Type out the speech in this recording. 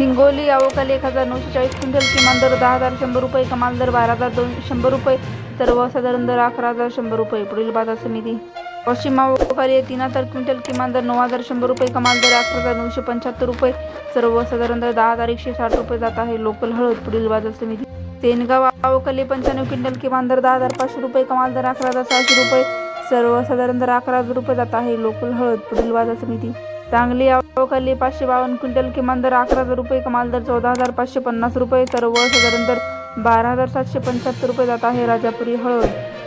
हिंगोली अवकाली एक हजार नऊशे चाळीस क्विंटल किमान दर दहा हजार शंभर रुपये कमाल दर बारा हजार दोन शंभर रुपये सर्वसाधारण दर अकरा हजार शंभर रुपये पुढील बाजार समिती. पश्चिम अवकाली तीन हजार क्विंटल किमान दर नऊ हजार शंभर रुपये कमाल दर अकरा हजार नऊशे पंच्याहत्तर रुपये सर्वसाधारण दर दहा हजार एकशे साठ रुपये जात आहे लोकल हळद पुढील बाजार समिती. सेनगाव अवकाली पंच्याण्णव क्विंटल किमान दर दहा हजार पाचशे रुपये कमाल दर अकरा हजार सहाशे रुपये सर्वसाधारण दर अकरा हजार रुपये जात आहे लोकल हळद पुढील बाजार समिती. सांगली अवकाली पाचशे बावन्न क्विंटल किमान दर अकरा हजार रुपये कमाल दर चौदा हजार पाचशे पन्नास रुपये सर्वसाधारण दर बारा हजार सातशे पंच्याहत्तर रुपये जात आहे राजापुरी हळद